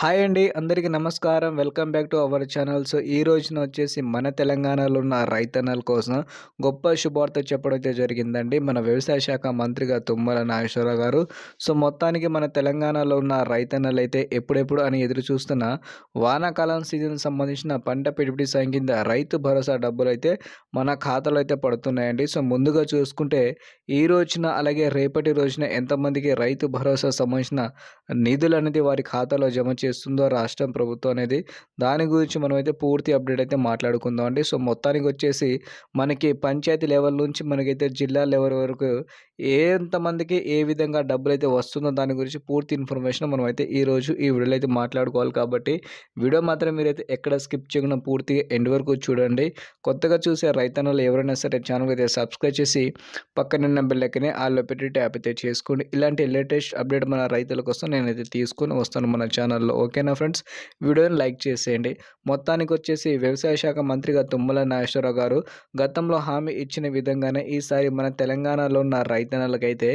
Hi అండి అందరికీ నమస్కారం. Welcome back to our channel. So ఈ రోజున వచ్చేసి మన తెలంగాణలో ఉన్న రైతన్నల కోసం గొప్ప శుభార్త చెప్పడం అయితే జరిగిందండి. మన వ్యవసాయ శాఖ మంత్రిగా తుమ్మల నాగేశ్వరరావు గారు. సో మొత్తానికి మన తెలంగాణలో ఉన్న రైతన్నలు అయితే ఎప్పుడెప్పుడు అని ఎదురు చూస్తున్న వానాకాలం సీజన్ సంబంధించిన పంట పెట్టుబడి సాయం కింద రైతు భరోసా డబ్బులు అయితే మన ఖాతాలో అయితే పడుతున్నాయండి. సో ముందుగా చూసుకుంటే ఈ రోజున అలాగే రేపటి రోజున ఎంతమందికి రైతు భరోసా సంబంధించిన నిధులు అనేది వారి ఖాతాలో జమ చేస్తుందో రాష్ట్రం ప్రభుత్వం అనేది దాని గురించి మనమైతే పూర్తి అప్డేట్ అయితే మాట్లాడుకుందాం అండి. సో మొత్తానికి వచ్చేసి మనకి పంచాయతీ లెవెల్ నుంచి మనకైతే జిల్లా లెవెల్ వరకు ఎంతమందికి ఏ విధంగా డబ్బులు అయితే వస్తుందో దాని గురించి పూర్తి ఇన్ఫర్మేషన్ మనం అయితే ఈరోజు ఈ వీడియోలో అయితే మాట్లాడుకోవాలి కాబట్టి వీడియో మాత్రం మీరైతే ఎక్కడ స్కిప్ చేయకుండా పూర్తిగా ఎండ్ వరకు చూడండి. కొత్తగా చూసే రైతన్నలు ఎవరైనా సరే ఛానల్ అయితే సబ్స్క్రైబ్ చేసి పక్కనున్న బిల్లకనే ఆల్లో పెట్టి ట్యాప్ అయితే చేసుకోండి. ఇలాంటి లేటెస్ట్ అప్డేట్ మన రైతుల కోసం నేనైతే తీసుకొని వస్తాను మన ఛానల్లో. ఓకేనా ఫ్రెండ్స్? వీడియోని లైక్ చేసేయండి. మొత్తానికి వచ్చేసి వ్యవసాయ శాఖ మంత్రిగా తుమ్మల నాగేశ్వరరావు గారు గతంలో హామీ ఇచ్చిన విధంగానే ఈసారి మన తెలంగాణలో ఉన్న రైతన్నలకైతే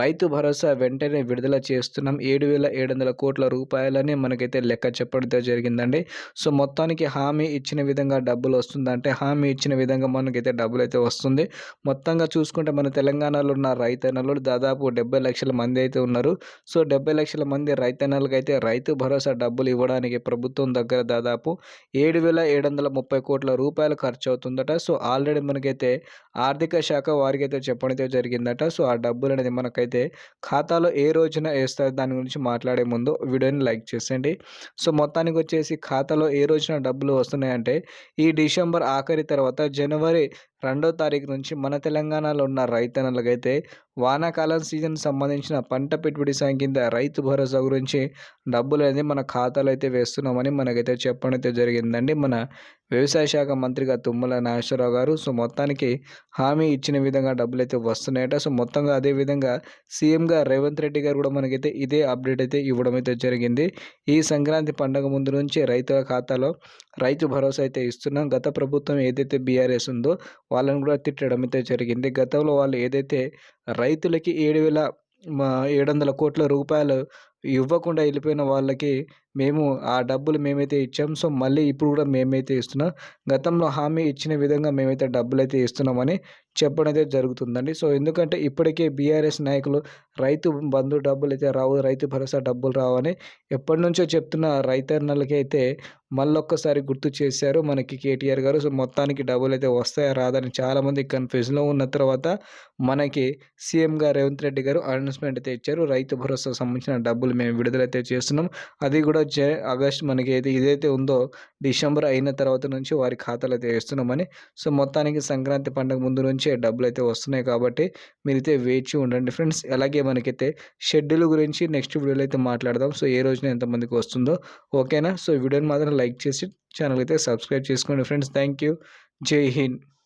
రైతు భరోసా వెంటనే విడుదల చేస్తున్నాం. ఏడు వేల ఏడు వందల కోట్ల రూపాయలని మనకైతే లెక్క చెప్పడంతో జరిగిందండి. సో మొత్తానికి హామీ ఇచ్చిన విధంగా డబ్బులు వస్తుందంటే హామీ ఇచ్చిన విధంగా మనకైతే డబ్బులు అయితే వస్తుంది. మొత్తంగా చూసుకుంటే మన తెలంగాణలో ఉన్న రైతన్నలు దాదాపు డెబ్బై లక్షల మంది అయితే ఉన్నారు. సో డెబ్బై లక్షల మంది రైతన్నలకైతే రైతు భరోసా డబ్బులు ఇవ్వడానికి ప్రభుత్వం దగ్గర దాదాపు ఏడు వేల ఏడు వందల ముప్పై కోట్ల రూపాయలు ఖర్చు అవుతుందట సో ఆల్రెడీ మనకైతే ఆర్థిక శాఖ వారికి అయితే చెప్పడం జరిగిందట. సో ఆ డబ్బులు అనేది మనకైతే ఖాతాలో ఏ రోజున వేస్తారు దాని గురించి మాట్లాడే ముందు వీడియోని లైక్ చేసేయండి. సో మొత్తానికి వచ్చేసి ఖాతాలో ఏ రోజున డబ్బులు వస్తున్నాయంటే ఈ డిసెంబర్ ఆఖరి తర్వాత జనవరి రెండో తారీఖు నుంచి మన తెలంగాణలో ఉన్న రైతన్నలకైతే వానాకాలం సీజన్ సంబంధించిన పంట పెట్టుబడి సాయం కింద రైతు భరోసా గురించి డబ్బులు అనేది మన ఖాతాలో అయితే వేస్తున్నామని మనకైతే చెప్పడం అయితే జరిగిందండి. మన వ్యవసాయ శాఖ మంత్రిగా తుమ్మల నాగేశ్వరరావు గారు సో మొత్తానికి హామీ ఇచ్చిన విధంగా డబ్బులు అయితే వస్తున్నాయట. సో మొత్తంగా అదే విధంగా సీఎంగా రేవంత్ రెడ్డి గారు కూడా మనకైతే ఇదే అప్డేట్ అయితే ఇవ్వడం అయితే జరిగింది. ఈ సంక్రాంతి పండుగ ముందు నుంచి రైతుల ఖాతాలో రైతు భరోసా అయితే ఇస్తున్నాం. గత ప్రభుత్వం ఏదైతే బీఆర్ఎస్ ఉందో వాళ్ళని కూడా తిట్టడం అయితే జరిగింది. గతంలో వాళ్ళు ఏదైతే రైతులకి ఏడు వేల ఏడు వందల కోట్ల రూపాయలు ఇవ్వకుండా వెళ్ళిపోయిన వాళ్ళకి మేము ఆ డబ్బులు మేమైతే ఇచ్చాం. సో మళ్ళీ ఇప్పుడు కూడా మేమైతే ఇస్తున్నాం. గతంలో హామీ ఇచ్చిన విధంగా మేమైతే డబ్బులు అయితే ఇస్తున్నామని చెప్పడం అయితే జరుగుతుందండి. సో ఎందుకంటే ఇప్పటికే బీఆర్ఎస్ నాయకులు రైతు బంధు డబ్బులు అయితే రావు రైతు భరోసా డబ్బులు రావని ఎప్పటి నుంచో చెప్తున్న రైతన్నలకి అయితే మళ్ళొక్కసారి గుర్తు చేశారు మనకి కేటీఆర్ గారు. సో మొత్తానికి డబ్బులు అయితే వస్తాయా రాదని చాలామంది కన్ఫ్యూజ్లో ఉన్న తర్వాత మనకి సీఎం గారు రేవంత్ రెడ్డి గారు అనౌన్స్మెంట్ అయితే ఇచ్చారు. రైతు భరోసా సంబంధించిన డబ్బులు మేము విడుదలైతే చేస్తున్నాం. అది కూడా జే ఆగస్ట్ మనకి అయితే ఇదైతే ఉందో డిసెంబర్ అయిన తర్వాత నుంచి వారి ఖాతాలు అయితే వేస్తున్నామని. సో మొత్తానికి సంక్రాంతి పండుగ ముందు నుంచే డబ్బులు అయితే వస్తున్నాయి కాబట్టి మీరైతే వేచి ఉండండి ఫ్రెండ్స్. అలాగే మనకైతే షెడ్యూల్ గురించి నెక్స్ట్ వీడియోలో అయితే మాట్లాడదాం. సో ఏ రోజున ఎంతమందికి వస్తుందో. ఓకేనా? సో వీడియోని మాత్రం లైక్ చేసి ఛానల్ అయితే సబ్స్క్రైబ్ చేసుకోండి ఫ్రెండ్స్. Thank you. జై హింద్.